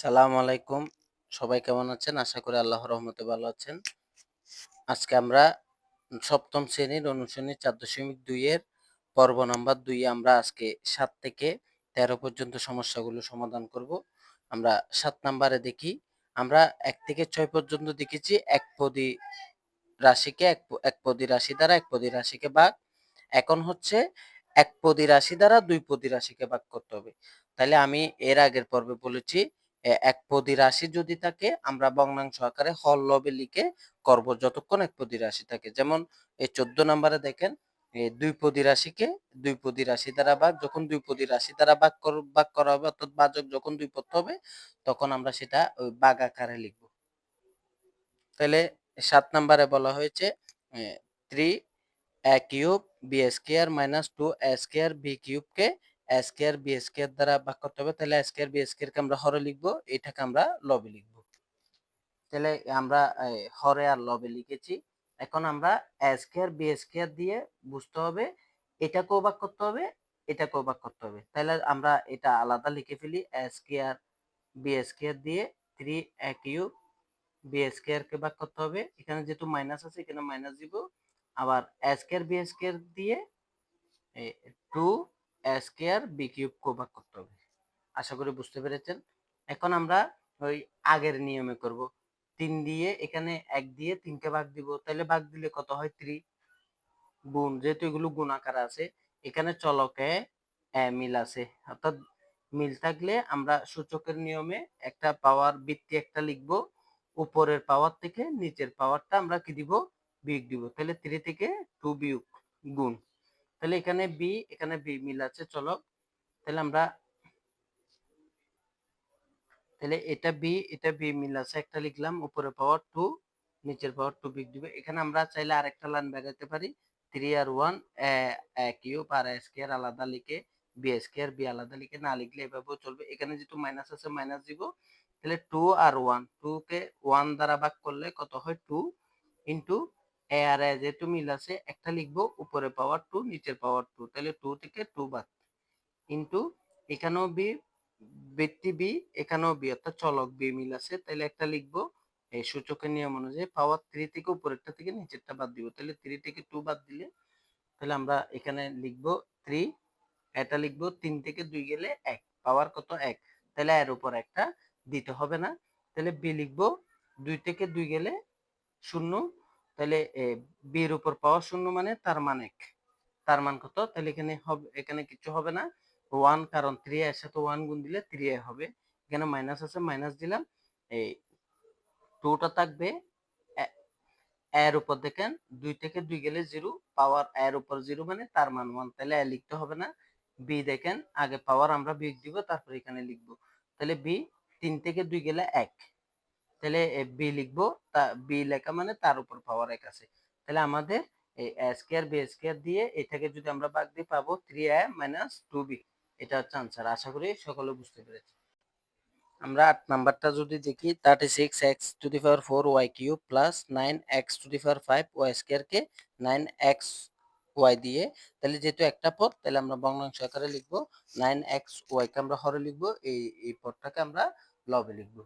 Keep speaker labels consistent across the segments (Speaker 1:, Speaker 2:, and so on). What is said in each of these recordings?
Speaker 1: সালাম আলাইকুম। সবাই কেমন আছেন? আশা করি আল্লাহ রহমতে ভালো আছেন। আজকে আমরা সপ্তম শ্রেণির অনুশ্রেণীর চার দশমিক দুই এর পর্ব নাম্বার দুই আমরা আজকে সাত থেকে তেরো পর্যন্ত সমস্যাগুলো সমাধান করব। আমরা সাত নাম্বারে দেখি। আমরা এক থেকে ছয় পর্যন্ত দেখেছি এক পদী রাশিকে এক এক পদী রাশি দ্বারা এক পদী রাশিকে ভাগ। এখন হচ্ছে এক পদী রাশি দ্বারা দুই পদী রাশিকে ভাগ করতে হবে। তাহলে আমি এর আগের পর্বে বলেছি এক পদী রাশি যদি থাকে, আমরা ভগ্নাংশ আকারে হল লবে লিখে করব যতক্ষণ এক পদী রাশি থাকে। যেমন এই চোদ্দ নম্বরে দেখেন দুই পদী রাশিকে দুই পদী রাশি দ্বারা ভাগ, যখন দুই পদী রাশি দ্বারা ভাগ ভাগ করা হবে, অর্থাৎ বাচক যখন দুই পদ হবে, তখন আমরা সেটা ওই ভাগ আকারে লিখব। তাহলে সাত নম্বরে বলা হয়েছে three A cube, B square minus two, A square, B কিউবকে A square B square দ্বারা ভাগ করতে হবে, তাহলে স্কোয়ার বি স্কোয়ারকে আমরা হরে লিখব, এটাকে আমরা লবে লিখব। তাহলে আমরা হরে আর লবে লিখেছি। এখন আমরা স্কোয়ার বি স্কোয়ার দিয়ে বুঝতে হবে, এটাকেও ভাগ করতে হবে, এটাকেও ভাগ করতে হবে। তাহলে আমরা এটা আলাদা লিখে ফেলি স্কোয়ার বি স্কোয়ার দিয়ে three A cube B square কে ভাগ করতে হবে। এখানে যেহেতু মাইনাস আছে, এখানে মাইনাস দিব। আবার স্কোয়ার বি স্কোয়ার দিয়ে two A square B cube কো ভাগ করতে হবে। আশা করি বুঝতে পেরেছেন? এখন আমরা ওই আগের নিয়মে করব। তিন দিয়ে এখানে এক দিয়ে তিনকে ভাগ দিব। তাহলে ভাগ দিলে কত হয়? থ্রি গুণ, যেহেতু এগুলো গুণ আকার আছে, এখানে চলকে মিল আছে। অর্থাৎ মিল থাকলে আমরা সূচকের নিয়মে একটা পাওয়ার বৃত্তি একটা লিখব। উপরের পাওয়ার থেকে নিচের পাওয়ারটা আমরা কি দিব? বিয়োগ দিব। তাহলে থ্রি থেকে টু বিয়োগ গুণ। তাহলে এখানে বি এখানে বি মিল আছে, চলো। তাহলে আমরা তাহলে এটা বি এটা বি মিল আছে, একটা লিখলাম, উপরে পাওয়ার টু নিচের পাওয়ার টু বিগ দিবে এখানে আমরা চাইলে আরেকটা লাইন বেরাতে পারি। থ্রি আর ওয়ান কিউব আর স্কোয়ার আলাদা লিখে বি স্কোয়ার বি আলাদা লিখে না লিখলে এভাবেও চলবে। এখানে যেহেতু মাইনাস আছে মাইনাস দিব। তাহলে টু আর ওয়ান টু কে ওয়ান দ্বারা ভাগ করলে কত হয়? টু ইন্টু এ আর এ যেহেতু মিল আছে, একটা লিখব উপরে পাওয়ার টু, নিচের পাওয়ার টু, তাহলে টু থেকে টু বাদ। ইন্টু এখানেও বি ব্যক্তি বি, এখানেও বি, অর্থাৎ চলক বি মিল আছে, তাহলে একটা লিখব, এই সূচকের নিয়ম অনুযায়ী পাওয়ার থ্রি থেকে উপরেরটা থেকে নিচেরটা বাদ দিব, তাহলে থ্রি থেকে টু বাদ দিলে, তাহলে আমরা এখানে লিখব থ্রি এটা লিখব তিন থেকে দুই গেলে এক, পাওয়ার কত এক, তাহলে এর উপর একটা দিতে হবে না, তাহলে বি লিখব, দুই থেকে দুই গেলে শূন্য তাহলে বি এর উপর পাওয়ার শূন্য মানে তার মান এক। তার মান কত? তাহলে এখানে হবে, এখানে কিছু হবে না। ওয়ান কারণ থ্রি এর সাথে ওয়ান গুণ দিলে থ্রি হবে। এখানে মাইনাস আছে মাইনাস দিলাম। এই টুটা থাকবে। এর উপর দেখেন, দুই থেকে দুই গেলে জিরো পাওয়ার এর উপর জিরো মানে তার মান ওয়ান তাহলে এ লিখতে হবে না। বি দেখেন, আগে পাওয়ার আমরা বিয়োগ দিব, তারপর এখানে লিখব। তাহলে বি তিন থেকে দুই গেলে এক। তাহলে বি লিখব, তা বি লেখা মানে তার উপর পাওয়ার এক আছে। তাহলে আমাদের এই স্কোয়ার বি স্কোয়ার দিয়ে এটাকে যদি আমরা ভাগ দিয়ে পাবো three A minus two B এটা হচ্ছে আনসার আশা করি সকলে বুঝতে পেরেছি। আমরা আট নাম্বারটা যদি দেখি thirty six X to the power four Y cube plus nine X to the power five Y স্কোয়ারকে নাইন এক্স ওয়াই দিয়ে, তাহলে যেহেতু একটা পদ, তাহলে আমরা ভগ্নাংশ আকারে লিখব। নাইন এক্স ওয়াইকে আমরা হরে লিখব, এই এই পদটাকে আমরা লবে লিখব।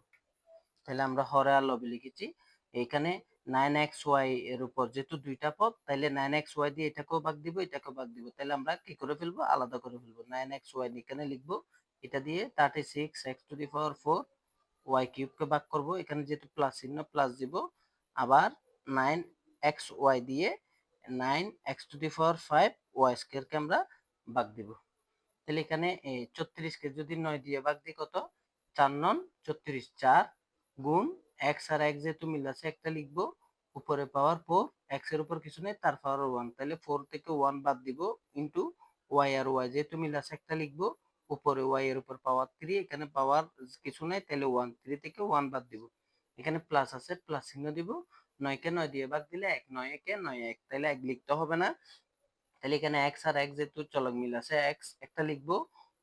Speaker 1: তাহলে আমরা হরে আর লিখেছি। এখানে নাইন এক্স ওয়াই এর উপর যেহেতু দুইটা পদ, তাহলে নাইন এক্স ওয়াই দিয়ে এটাকেও ভাগ দিব, এটাকেও ভাগ দিব। তাহলে আমরা কি করে ফেলব? আলাদা করে ফেলব। নাইন এক্স ওয়াই এখানে লিখব। এটা দিয়ে thirty six X to the power four Y কিউবকে ভাগ করব। এখানে যেহেতু প্লাস চিহ্ন প্লাস দিব। আবার নাইন এক্স ওয়াই দিয়ে nine X to the power five Y স্কোয়ারকে আমরা ভাগ দিব। তাহলে এখানে চত্রিশকে যদি নয় দিয়ে ভাগ দিই কত? চার নন চত্রিশ চার গুণ এক্স আর এক্স যেহেতু মিল আছে, একটা লিখব, উপরে পাওয়ার ফোর এক্সের উপর কিছু নেই, তার পাওয়ার ওয়ান তাহলে ফোর থেকে ওয়ান বাদ দিব ইন্টু ওয়াই আর ওয়াই যেহেতু মিল আছে একটা লিখব, উপরে ওয়াই এর উপর পাওয়ার থ্রি এখানে পাওয়ার কিছু নেই, তাহলে ওয়ান থ্রি থেকে ওয়ান বাদ দিব। এখানে প্লাস আছে প্লাস চিহ্ন দিব নয়কে নয় দিয়ে বাদ দিলে এক, নয় একে নয় এক, তাহলে এক লিখতে হবে না। তাহলে এখানে এক্স আর এক্স যেহেতু চলক মিল আছে এক্স একটা লিখব,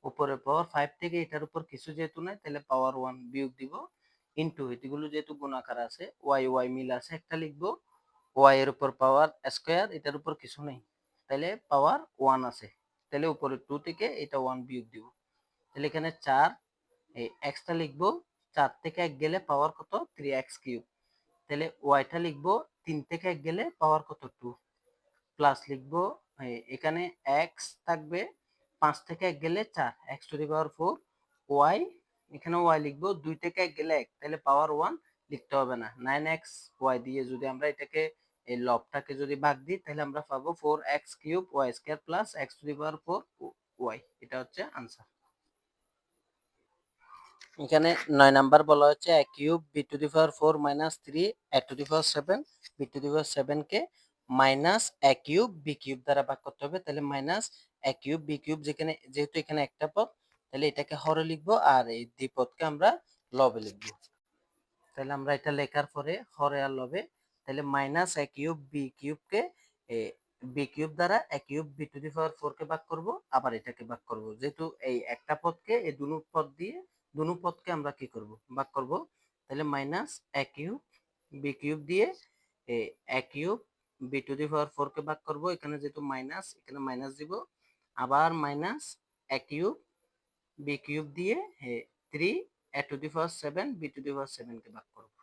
Speaker 1: উপরে পাওয়ার ফাইভ থেকে এটার উপর কিছু যেহেতু নাই, তাহলে পাওয়ার ওয়ান বিয়োগ দিব। ইন্টু এগুলো যেহেতু গুণাকার আছে ওয়াই ওয়াই মিল আছে একটা লিখব ওয়াই এর উপর পাওয়ার স্কোয়ার এটার উপর কিছু নেই। তাহলে পাওয়ার ওয়ান আছে। তাহলে উপরে টু থেকে এটা ওয়ান বিয়োগ দিব। তাহলে এখানে চার, এই এক্সটা লিখব, চার থেকে এক গেলে পাওয়ার কত? থ্রি এক্স কিউব তাহলে ওয়াইটা লিখব, তিন থেকে এক গেলে পাওয়ার কত? টু প্লাস লিখব এখানে এক্স থাকবে, পাঁচ থেকে এক গেলে চার। X to the power four Y এখানে ওয়াই লিখব, দুই থেকে এক গেলে এক, তাহলে পাওয়ার ওয়ান লিখতে হবে না। নাইন এক্স ওয়াই দিয়ে যদি আমরা এটাকে, এই লবটাকে যদি ভাগ দিই, তাহলে আমরা পাবো four X cube Y square plus X to the power four Y এটা হচ্ছে আনসার এখানে নয় নাম্বার বলা হচ্ছে A cube B to the power four minus three A to the power seven B to the power seven K minus A cube B cube দ্বারা ভাগ করতে হবে, তাহলে minus A cube B cube যেখানে, যেহেতু এখানে একটা পদ তাহলে এটাকে হরে লিখব আর এই দ্বিপদকে আমরা লবে লিখব। তাহলে আমরা এটা লেখার পরে হরে আর লবে, তাহলে মাইনাস এ কিউব বি কিউবকে বি কিউব দ্বারা A cube B to the power four কে ভাগ করব, আবার এটাকে ভাগ করব। যেহেতু এই একটা পদকে, এই দুনো পদ দিয়ে দুনো পদকে আমরা কি করব? ভাগ করব। তাহলে minus A cube B cube দিয়ে, A cube B to the power four কে ভাগ করব। এখানে যেহেতু মাইনাস এখানে মাইনাস দিব। আবার minus A cube B cube দিয়ে three A to the power seven B to the power seven কে ভাগ করব।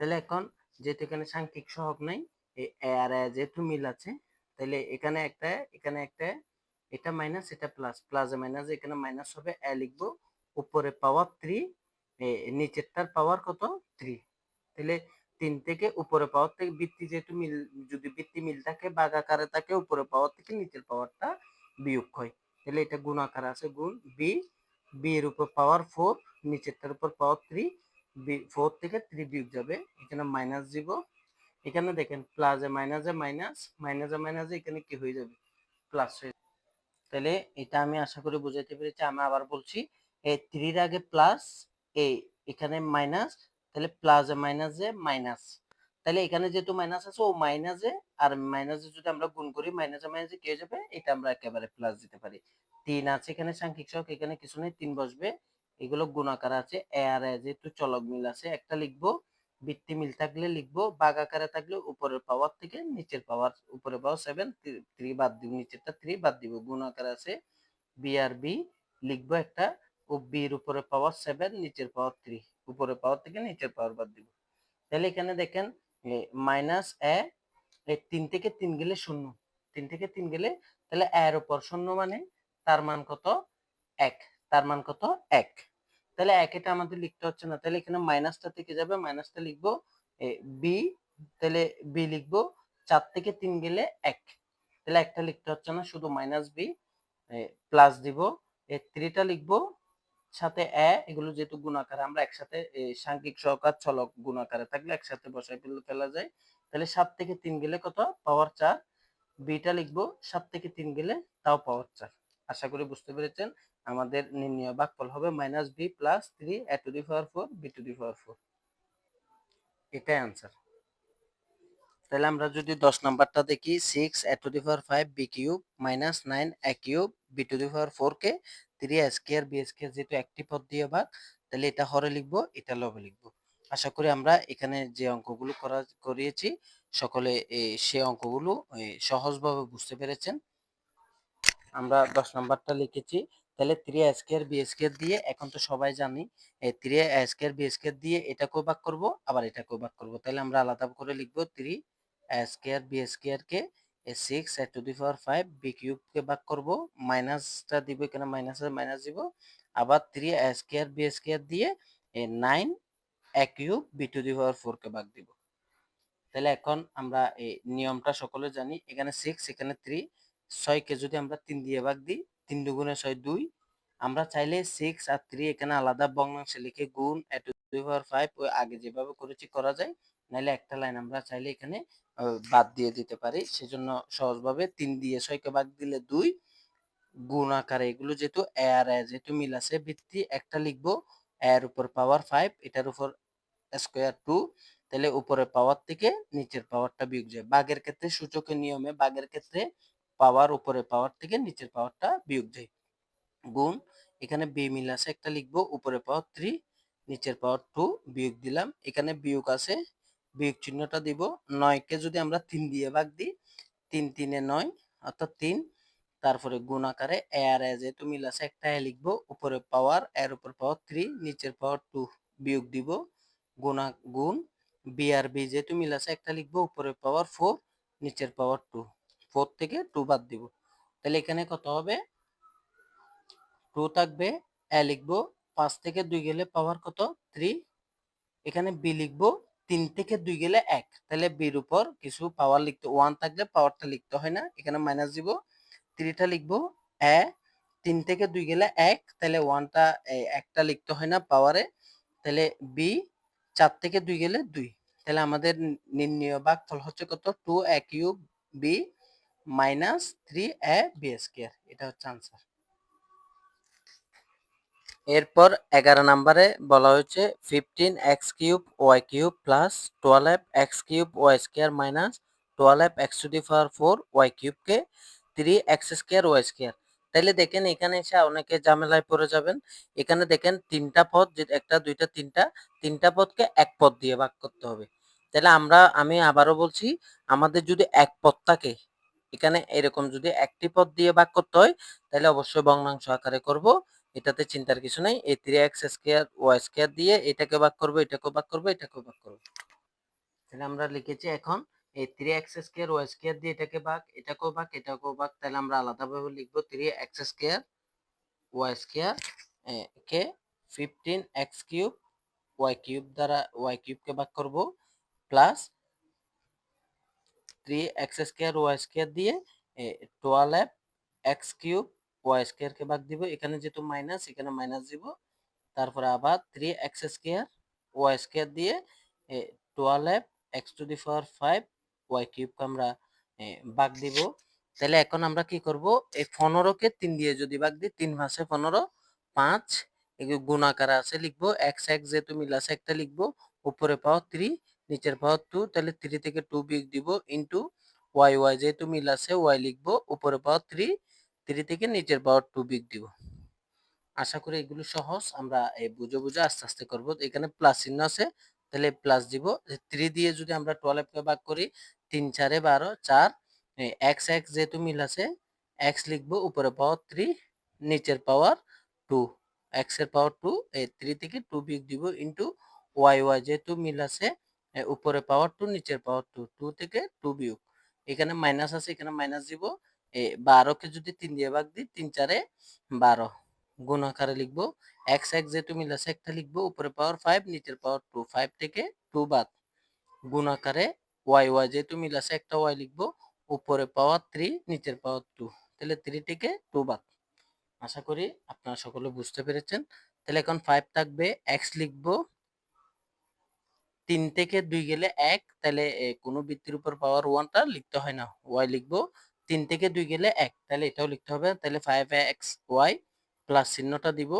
Speaker 1: তাহলে এখন যেহেতু এখানে সাংখ্যিক সহগ নাই, এ আর এ যেহেতু মিল আছে, তাহলে এখানে একটা এখানে একটা, এটা মাইনাস এটা প্লাস প্লাস মাইনাস এখানে মাইনাস হবে এ লিখব, উপরে পাওয়ার থ্রি নিচেরটার পাওয়ার কত? থ্রি তাহলে তিন থেকে উপরে পাওয়ার থেকে বৃত্তি যেহেতু মিল, যদি বৃত্তি মিল থাকে বাঘ আকারে থাকে, উপরে পাওয়ার থেকে নিচের পাওয়ারটা বিয়োগ হয়। তাহলে এটা গুণ আকারে আছে গুণ বি বি এর উপর পাওয়ার ফোর নিচেরটার উপর পাওয়ার থ্রি বি ফোর থেকে থ্রি বিয়োগ যাবে। এখানে মাইনাস দিব। এখানে দেখেন প্লাসে মাইনাসে মাইনাস এ মাইনাস মাইনাস মাইনাসে মাইনাসে এখানে কি হয়ে যাবে? প্লাস হয়ে তাহলে এটা আমি আশা করি বুঝাইতে পেরেছি। আমি আবার বলছি, এই থ্রির আগে প্লাস এ এখানে মাইনাস তাহলে প্লাসে মাইনাসে মাইনাস তাহলে এখানে যেহেতু মাইনাস আছে, ও মাইনাসে আর মাইনাসে যদি আমরা গুণ করি মাইনাসে মাইনাসে কি যাবে? এটা আমরা একেবারে প্লাস দিতে পারি। তিন আছে এখানে সাংখ্যিক সহগ এখানে কিছু নেই, তিন বসবে। এগুলো গুণাকার আছে এ আর এ যেহেতু চলক মিল আছে, একটা লিখব বৃত্তি মিল থাকলে লিখব, বাঘ আকারে থাকলে উপরের পাওয়ার থেকে নিচের পাওয়ার উপরে পাওয়ার সেভেন থ্রি বাদ দিব, নিচেরটা থ্রি বাদ দিব, গুণ আকারে আছে বি আর বি লিখব একটা, ও বির উপরে পাওয়ার সেভেন নিচের পাওয়ার থ্রি উপরের পাওয়ার থেকে নিচের পাওয়ার বাদ দিব। তাহলে এখানে দেখেন মাইনাস এ তিন থেকে তিন গেলে শূন্য। তিন থেকে তিন গেলে তাহলে এর উপর শূন্য মানে তার মান কত? এক। তার মান কত? এক। তাহলে এক এটা আমাদের লিখতে হচ্ছে না। তাহলে এখানে মাইনাসটা থেকে যাবে। মাইনাসটা লিখব বি তাহলে বি লিখব চার থেকে তিন গেলে এক। তাহলে একটা লিখতে হচ্ছে না, শুধু মাইনাস বি প্লাস দিব। এ থ্রিটা লিখব সাথে এ, এগুলো যেহেতু গুণাকারে আমরা একসাথে সাংখ্যিক সহকার চলক গুণাকারে থাকলে একসাথে বসাই ফেলে, ফেলা যায়। তাহলে সাত থেকে তিন গেলে কত? পাওয়ার চার। বিটা লিখব, সাত থেকে তিন গেলে তাও পাওয়ার চার। আশা করি বুঝতে পেরেছেন। আমাদের নির্ণয় ভাগফল হবে minus B plus three A to the power four B to the power four এটাই আনসার তাহলে আমরা যদি দশ নাম্বারটা দেখি six A to the power five B cube minus nine A cube B to the power four K three A square B square যেহেতু একটি পদ দিয়ে ভাগ, তাহলে এটা হরে লিখব, এটা লবে লিখব। আশা করি আমরা এখানে যে অঙ্কগুলো করা, করিয়েছি, সকলে সে অঙ্কগুলো সহজভাবে বুঝতে পেরেছেন। আমরা দশ নাম্বারটা লিখেছি, তাহলে থ্রি স্কোয়ার বি স্কোয়ার দিয়ে, এখন তো সবাই জানি থ্রি স্কোয়ার বি স্কোয়ার দিয়ে এটাকেও ভাগ করব, আবার এটাকেও ভাগ করব। তাহলে আমরা আলাদা করে লিখব three square B square K six A to the power five B cube কে ভাগ করব মাইনাসটা দিব এখানে মাইনাস মাইনাস দিব, আবার three A square B square দিয়ে nine A cube B to the power four কে ভাগ দিব। তাহলে এখন আমরা এই নিয়মটা সকলে জানি, এখানে সিক্স এখানে থ্রি ছয়কে যদি আমরা তিন দিয়ে ভাগ দিই, তিন দুগুণে ছয় দুই, আমরা চাইলে সিক্স আর থ্রি এখানে আলাদা ভগ্নাংশে লিখে গুণ টু দি পাওয়ার ফাইভ ওই আগে যেভাবে করেছি করা যায় নাহলে একটা লাইন আমরা চাইলে এখানে বাদ দিয়ে দিতে পারি। সেজন্য সহজভাবে তিন দিয়ে ছয়কে ভাগ দিলে দুই, গুণ আকারে এগুলো যেহেতু এ আর এ যেহেতু মিল আছে, ভিত্তি একটা লিখব এর উপর পাওয়ার ফাইভ এটার উপর স্কোয়ার টু তাহলে উপরে পাওয়ার থেকে নিচের পাওয়ারটা বিয়োগ যায়। বাঘের ক্ষেত্রে সূচকের নিয়মে বাঘের ক্ষেত্রে পাওয়ার উপরে পাওয়ার থেকে নিচের পাওয়ারটা বিয়োগ যায়। গুণ, এখানে বি মিল আছে, একটা লিখব, উপরে পাওয়ার থ্রি নিচের পাওয়ার টু বিয়োগ দিলাম। এখানে বিয়োগ আছে বিয়োগ চিহ্নটা দিব নয়কে যদি আমরা তিন দিয়ে ভাগ দিই, তিন তিনে নয় অর্থাৎ তিন। তারপরে গুণ আকারে এ আর এ যেহেতু মিল আছে, একটা এ লিখব, উপরে পাওয়ার এর উপর পাওয়ার থ্রি নিচের পাওয়ার টু বিয়োগ দিব। গুণা গুণ বি আর বি যেহেতু মিল আছে, একটা লিখব, উপরে পাওয়ার ফোর নিচের পাওয়ার টু ফোর থেকে টু বাদ দিব। তাহলে এখানে কত হবে? টু থাকবে এ লিখব, পাঁচ থেকে দুই গেলে পাওয়ার কত? থ্রি এখানে বি লিখব তিন থেকে দুই গেলে এক। তাহলে বির উপর কিছু পাওয়ার লিখতে ওয়ান থাকলে পাওয়ারটা লিখতে হয় না, এখানে মাইনাস দিব। থ্রিটা লিখব এ তিন থেকে দুই গেলে এক, তাহলে ওয়ানটা একটা লিখতে হয় না পাওয়ারে তাহলে বি চার থেকে দুই গেলে দুই। তাহলে আমাদের নির্ণয় ভাগ ফল হচ্ছে কত? Two A cube B minus three A B square এটা হচ্ছে আনসার এরপর এগারো নাম্বারে বলা হয়েছে fifteen X cube Y cube plus twelve X cube Y square minus twelve X to the power four Y কিউবকে three X square Y square তাহলে দেখেন এখানে এসে অনেকে ঝামেলায় পড়ে যাবেন। এখানে দেখেন তিনটা পদ, যে একটা, দুইটা, তিনটা তিনটা পদকে এক পদ দিয়ে ভাগ করতে হবে। তাহলে আমরা, আমি আবারও বলছি, আমাদের যদি এক পদ থাকে, এখানে এরকম যদি একটি পদ দিয়ে ভাগ করতে হয় তাহলে অবশ্যই ভগ্নাংশ আকারে করব। এটাতে চিন্তার কিছু নাই। এই three X square Y square দিয়ে এটাকে ভাগ করব, এটাকেও ভাগ করব, এটাকেও ভাগ করব। তাহলে আমরা লিখেছি এখন, এই three X square Y square দিয়ে এটাকে ভাগ, এটাকেও ভাগ এটাকেও ভাগ, তাহলে আমরা আলাদাভাবে লিখব three X square Y square কে fifteen X cube Y cube দ্বারা ওয়াই কিউবকে ভাগ করব plus three X square Y square দিয়ে টুয়েলভ এক্স কিউব ওয়াই স্কোয়ারকে ভাগ দিব, এখানে যেহেতু মাইনাস এখানে মাইনাস দিব। তারপরে আবার three X square Y square দিয়ে twelve X to the power five Y কিউবকে আমরা ভাগ দিব। তাহলে এখন আমরা কি করব? এই পনেরোকে তিন দিয়ে যদি ভাগ দিই, তিন মাসে পনেরো, পাঁচ এগুলো গুণাকার আছে লিখব এক্স এক্স যেহেতু মিল আছে একটা লিখব, উপরে পাওয়ার থ্রি নিচের পাওয়ার টু তাহলে থ্রি থেকে টু বিগ দিব ইন্টু ওয়াই ওয়াই যেহেতু মিল আছে ওয়াই লিখব, উপরে পাওয়ার থ্রি থ্রি থেকে নিচের পাওয়ার টু বিগ দিব। আশা করি এগুলো সহজ। আমরা এই বুঝে বুঝে আস্তে আস্তে করব। এখানে প্লাস চিহ্ন আছে। তাহলে প্লাস দিব। থ্রি দিয়ে যদি আমরা টুয়েলভকে ভাগ করি, তিন, চারে বারো, চার এক্স এক্স যেহেতু মিল আছে এক্স লিখব উপরে পাওয়ার থ্রি নিচের পাওয়ার টু এক্সের পাওয়ার টু এই থ্রি থেকে টু বিগ দিব ইন্টু ওয়াই ওয়াই যেহেতু মিল আছে উপরে পাওয়ার টু নিচের পাওয়ার টু টু থেকে টু বিয়োগ এখানে মাইনাস আছে, এখানে মাইনাস দিব। বারোকে যদি তিন দিয়ে ভাগ দিই, তিন চারে বারো। গুণ আকারে লিখব এক্স এক্স যেহেতু মিল আছে একটা লিখব, উপরে পাওয়ার ফাইভ নিচের পাওয়ার টু ফাইভ থেকে টু বাদ। গুণ আকারে ওয়াই ওয়াই যেহেতু মিল আছে একটা ওয়াই লিখব, উপরে পাওয়ার থ্রি নিচের পাওয়ার টু তাহলে থ্রি থেকে টু বাদ। আশা করি আপনারা সকলে বুঝতে পেরেছেন। তাহলে এখন ফাইভ থাকবে এক্স লিখব। তিন থেকে দুই গেলে এক, তাহলে কোনো বৃত্তির উপর পাওয়ার ওয়ানটা লিখতে হয় না। ওয়াই লিখব তিন থেকে দুই গেলে এক। তাহলে এটাও লিখতে হবে, তাহলে ফাইভ এক্স ওয়াই প্লাস চিহ্নটা দিব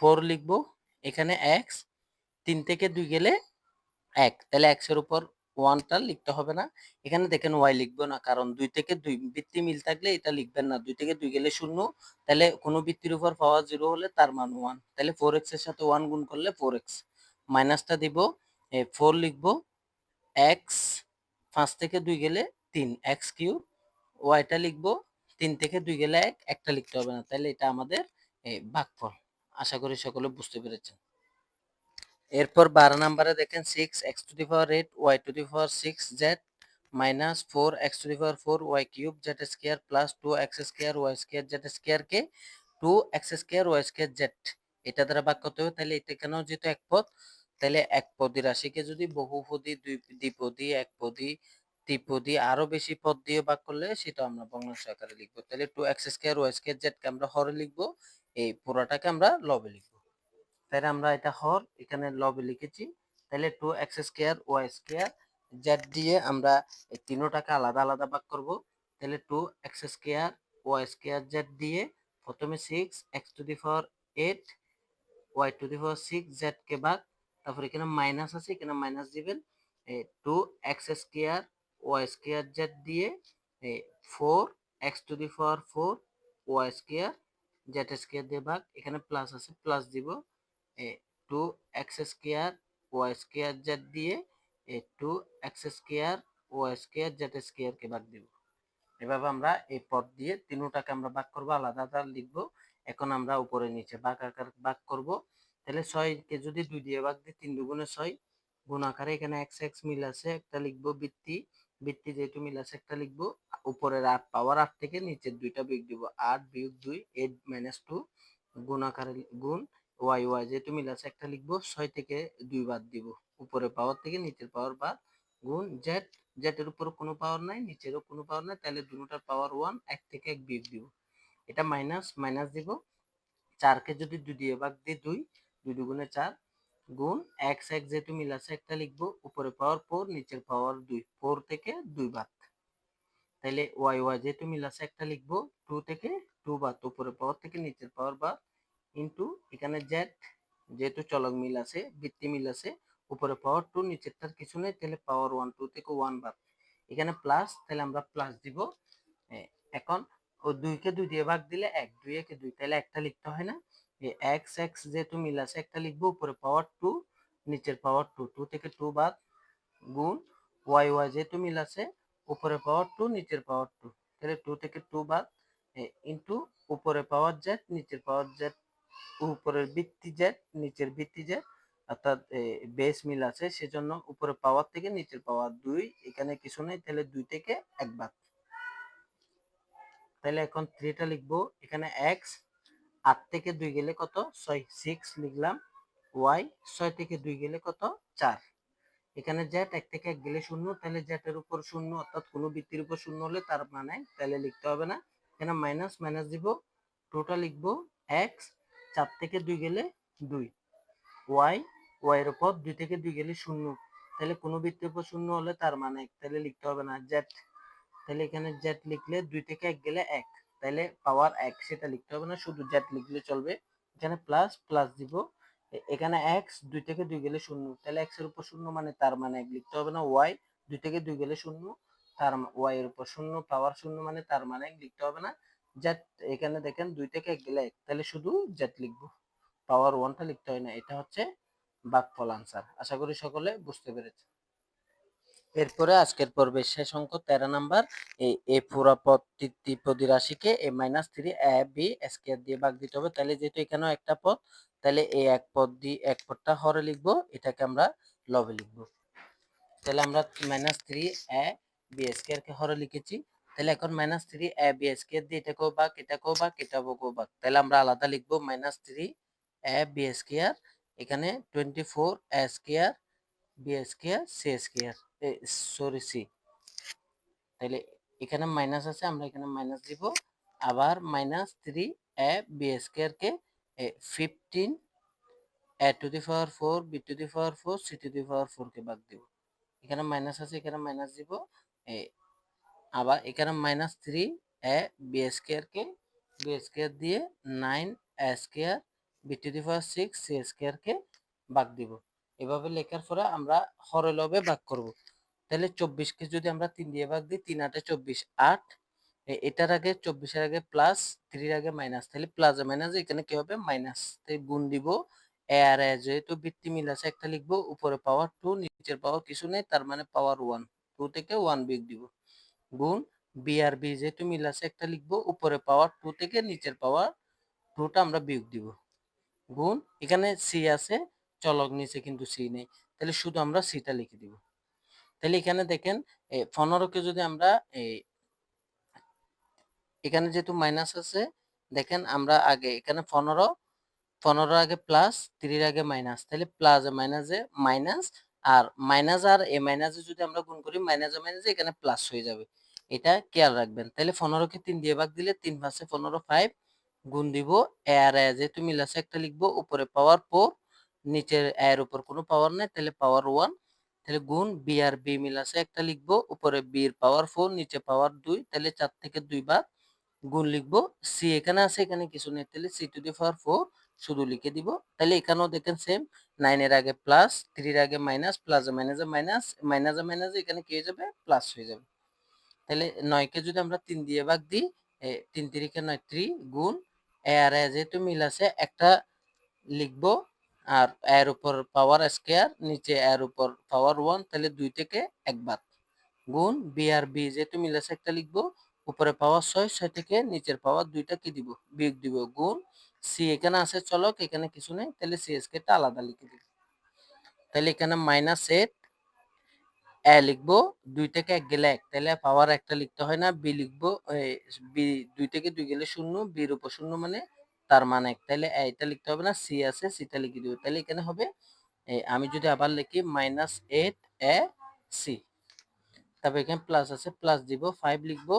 Speaker 1: ফোর লিখব, এখানে এক্স তিন থেকে দুই গেলে এক। তাহলে এক্সের উপর ওয়ানটা লিখতে হবে না। এখানে দেখেন ওয়াই লিখব না, কারণ দুই থেকে দুই, বৃত্তি মিল থাকলে এটা লিখবেন না। দুই থেকে দুই গেলে শূন্য, তাহলে কোনো বৃত্তির উপর পাওয়ার জিরো হলে তার মান ওয়ান তাহলে ফোর এক্সের সাথে ওয়ান গুণ করলে ফোর এক্স মাইনাসটা দিব ফোর লিখব এক্স পাঁচ থেকে দুই গেলে তিন। এক্স কিউ ওয়াইটা লিখব, তিন থেকে দুই গেলে এক, একটা লিখতে হবে না তাহলে এটা আমাদের ভাগফল। আশা করি সকলে বুঝতে পেরেছেন। এরপর বারো নাম্বারে দেখেন six X to the power eight Y to the power six Z minus four X to the power four Y cube Z square plus two X square Y square Z স্কোয়ারকে two X square Y square Z এটা দ্বারা ভাগ করতে হবে তাহলে এটা কেন যেহেতু এক পদ তাহলে এক পদী রাশিকে যদি বহুপদী, দুই দ্বিপদী একপদী ত্রিপদী আরও বেশি পদ দিয়ে ভাগ করলে সেটা আমরা ভগ্নাংশ আকারে লিখব। তাহলে two X square Y square জেডকে আমরা হরে লিখব, এই পুরোটাকে আমরা লবে লিখব। তাহলে আমরা এটা হর এখানে লবে লিখেছি। তাহলে two X square Y square Z দিয়ে আমরা এই তিনোটাকে আলাদা আলাদা ভাগ করব। তাহলে two X square Y square Z দিয়ে প্রথমে six X to the power eight Y to the power six Z কে ভাগ, তারপর এখানে মাইনাস আছে, এখানে মাইনাস দিবেন। Two X square Y square Z দিয়ে four X to the power four Y square Z square দিয়ে ভাগ, এখানে প্লাস আছে প্লাস দিব two X square Y square Z দিয়ে two X square Y square Z স্কোয়ারকে ভাগ দিব। এভাবে আমরা এই পদ দিয়ে তিনোটাকে আমরা ভাগ করব, আলাদা আলাদা লিখব, এখন আমরা উপরে নিচে ভাগ আকার ভাগ করব। তাহলে ছয়কে যদি দুই দিয়ে ভাগ দিই, তিন দুগুণে ছয়, গুণ আকারে এখানে এক্স এক্স মিল আছে, একটা লিখব বৃত্তি বৃত্তি যেহেতু মিল আছে একটা লিখব, উপরের আট পাওয়ার আট থেকে নিচের দুইটা বিয়োগ দিব, আট বিয়োগ দুই এইট মাইনাস টু গুণ আকারে গুণ ওয়াই ওয়াই যেহেতু মিল আছে একটা লিখব, ছয় থেকে দুই বাদ দিব, উপরের পাওয়ার থেকে নিচের পাওয়ার বাদ গুণ জেড জেটের উপর কোনো পাওয়ার নাই, নিচেরও কোনো পাওয়ার নাই, তাহলে দুটোটার পাওয়ার ওয়ান এক থেকে এক বিয়োগ দিব। এটা মাইনাস মাইনাস দিব, চারকে যদি দুই দিয়ে ভাগ দিই, দুই দুই দুগুণে চার গুণ এক্স এক্স যেহেতু মিল আছে একটা লিখব উপরে পাওয়ার ফোর, নিচের পাওয়ার দুই, ফোর থেকে দুই বাদ। তাহলে ওয়াই ওয়াই যেহেতু মিল আছে একটা লিখব টু থেকে টু বাদ, উপরে পাওয়ার থেকে নিচের পাওয়ার বাদ, ইন্টু এখানে জেড যেহেতু চলক মিল আছে বৃত্তি মিল আছে উপরে পাওয়ার টু, নিচেরটার কিছু নেই তাহলে পাওয়ার ওয়ান, টু থেকে ওয়ান বাদ। এখানে প্লাস তাহলে আমরা প্লাস দিব। এখন ও দুইকে দুই দিয়ে ভাগ দিলে এক, দুই একে দুই তাহলে একটা লিখতে হয় না। এক্স এক্স যেহেতু মিল আছে, একটা লিখব উপরে পাওয়ার টু নিচের পাওয়ার টু টু থেকে টু বাদ গুণ ওয়াই ওয়াই যেহেতু মিল আছে, উপরে পাওয়ার টু নিচের পাওয়ার টু তাহলে টু থেকে টু বাদ ইন্টু উপরে পাওয়ার জেড নিচের পাওয়ার জেড উপরের বৃত্তি জেড নিচের বৃত্তি জেড অর্থাৎ বেস মিল আছে, সেজন্য উপরে পাওয়ার থেকে নিচের পাওয়ার দুই, এখানে কিছু নেই, তাহলে দুই থেকে এক বাদ। তাহলে এখন থ্রিটা লিখব, এখানে এক্স আট থেকে দুই গেলে কত? ছয় সিক্স লিখলাম। ওয়াই ছয় থেকে দুই গেলে কত? চার। এখানে জেড এক থেকে এক গেলে শূন্য, তাহলে জেটের উপর শূন্য, অর্থাৎ কোনো বৃত্তির উপর শূন্য হলে তার মানে তাহলে লিখতে হবে না। এখানে মাইনাস মাইনাস দিব। টোটাল লিখব এক্স চার থেকে দুই গেলে দুই। ওয়াই ওয়াই এর উপর দুই থেকে দুই গেলে শূন্য। তাহলে কোনো বৃত্তির উপর শূন্য হলে তার মানে তাহলে লিখতে হবে না জেড তাহলে এখানে জেড লিখলে দুই থেকে এক গেলে এক। তাহলে পাওয়ার এক সেটা লিখতে হবে না, শুধু জেড লিখলে চলবে। এখানে প্লাস প্লাস দিব। এখানে এক্স দুই থেকে দুই গেলে শূন্য। তাহলে এক্সের উপর শূন্য মানে তার মানে এক লিখতে হবে না ওয়াই দুই থেকে দুই গেলে শূন্য, তার ওয়াই এর উপর শূন্য পাওয়ার শূন্য মানে তার মানে এক লিখতে হবে না। জেড এখানে দেখেন দুই থেকে এক গেলে এক তাহলে শুধু জেড লিখব। পাওয়ার ওয়ানটা লিখতে হয় না, এটা হচ্ছে বাকফল আনসার আশা করি সকলে বুঝতে পেরেছে। এরপরে আজকের পর্বে শেষ অঙ্ক, তেরো নাম্বার। এই এ পুরা পদ ত্রিপদী রাশিকে A minus three A B square দিয়ে ভাগ দিতে হবে। তাহলে যেহেতু এখানেও একটা পদ, তাহলে এই এক পদ দিয়ে এক পদটা হরে লিখব, এটাকে আমরা লবে লিখব। তাহলে আমরা minus three A B square কে হরে লিখেছি। তাহলে এখন minus three A B square দিয়ে এটাকেও বাক এটাকেও বাক এটাকেও বাক তাহলে আমরা আলাদা লিখব minus three A B square এখানে twenty four A square B square C square sorry C তাহলে এখানে মাইনাস আছে, আমরা এখানে মাইনাস দিব। আবার minus three A B square K fifteen A to the power four B to the power four C to the power four কে বাদ দিব। এখানে মাইনাস আছে, এখানে মাইনাস দিব। এ, আবার এখানে minus three A B square K B square দিয়ে nine A square B to the power six C square কে বাদ দিব। এভাবে লেখার পরে আমরা হরে লবে ভাগ করব। তাহলে চব্বিশকে যদি আমরা তিন দিয়ে ভাগ দিই, তিন আটে চব্বিশ, আট। এটার আগে চব্বিশের আগে প্লাস থ্রির আগে মাইনাস তাহলে প্লাস মাইনাস এখানে কি হবে? মাইনাস তাই গুণ দিব এ আর এ যেহেতু বৃত্তি মিল আছে, একটা লিখব, উপরে পাওয়ার টু নিচের পাওয়ার কিছু নেই, তার মানে পাওয়ার ওয়ান টু থেকে ওয়ান বিগ দিব। গুণ বি আর বি যেহেতু মিল আছে, একটা লিখব, উপরে পাওয়ার টু থেকে নিচের পাওয়ার টুটা আমরা বিয়োগ দিব। গুণ, এখানে সি আছে, চলক নিচে কিন্তু সি নেই। তাহলে শুধু আমরা সিটা লিখে দিব। তাহলে এখানে দেখেন পনেরোকে যদি আমরা এখানে যেহেতু মাইনাস আছে, দেখেন আমরা আগে এখানে পনেরো পনেরো আগে প্লাস থ্রির আগে মাইনাস তাহলে প্লাস মাইনাসে মাইনাস আর মাইনাস আর এ মাইনাসে যদি আমরা গুণ করি মাইনাসে মাইনাসে এখানে প্লাস হয়ে যাবে। এটা খেয়াল রাখবেন, তাহলে পনেরোকে তিন দিয়ে ভাগ দিলে তিন পাশে পনেরো ফাইভ গুণ দিব, এ আর এ যেহেতু মিল একটা লিখব, উপরে পাওয়ার ফোর নিচের এর উপর কোনো পাওয়ার নেই, তাহলে পাওয়ার ওয়ান তাহলে গুণ বি আর বি মিল আছে একটা লিখব, উপরে বি এর পাওয়ার ফোর নিচে পাওয়ার দুই, তাহলে চার থেকে দুই বার গুণ লিখব সি এখানে আছে, এখানে কিছু নেই, তাহলে C to the power four শুধু লিখে দিব, তাহলে এখানেও দেখেন সেম নাইনের আগে প্লাস থ্রির আগে মাইনাস প্লাস মাইনাসে মাইনাস মাইনাসে মাইনাসে এখানে কি হয়ে যাবে? প্লাস হয়ে যাবে। তাহলে নয়কে যদি আমরা তিন দিয়ে ভাগ দিই তিন তিরিকে নয় থ্রি গুণ এ আর এ যেহেতু মিল আছে একটা লিখব আর এর উপর পাওয়ার স্কোয়ার নিচে এর উপর পাওয়ার ওয়ান তাহলে দুই থেকে একবার। গুণ বি আর বি যেহেতু মিল আছে একটা লিখব, উপরে পাওয়ার ছয় ছয় থেকে নিচের পাওয়ার দুইটা কি দিব? বিয়োগ দিব, গুণ সি এখানে আছে চলক, এখানে কিছু নেই, তাহলে সি এস কে টা আলাদা লিখে দিব। তাহলে এখানে মাইনাস এইট এ লিখব, দুই থেকে এক গেলে এক, তাহলে পাওয়ার একটা লিখতে হয় না বি লিখব বি দুই থেকে দুই গেলে শূন্য বির উপর শূন্য মানে তার মানে এক তাহলে এটা লিখতে হবে না, সি আছে সিটা লিখে দিব। তাহলে এখানে হবে আমি যদি আবার লিখি মাইনাস এইট এ সি তারপর এখানে প্লাস আছে প্লাস দিব ফাইভ লিখব,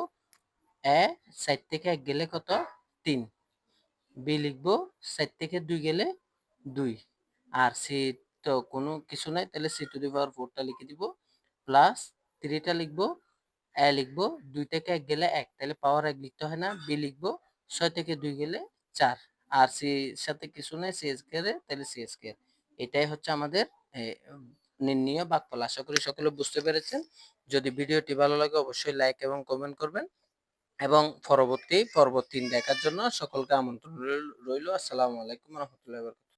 Speaker 1: এ সাইড থেকে এক গেলে কত? তিন। বি লিখব সাইড থেকে দুই গেলে দুই। আর সি তো কোনো কিছু নাই তাহলে সি টু দি পাওয়ার ফোরটা লিখে দিব। প্লাস থ্রিটা লিখব, এ লিখব, দুই থেকে এক গেলে এক। তাহলে পাওয়ার এক লিখতে হয় না বি লিখব, ছয় থেকে দুই গেলে চার। আর সি সাথে কিছু নেই, সি কে তাহলে সি কে এটাই হচ্ছে আমাদের নির্ণীয় বাক্যল। আশা করি সকলে বুঝতে পেরেছেন। যদি ভিডিওটি ভালো লাগে, অবশ্যই লাইক এবং কমেন্ট করবেন। এবং পরবর্তী, পর্ব তিন দেখার জন্য সকলকে আমন্ত্রণ রইল আসসালামু আলাইকুম রহমতুল্লাহ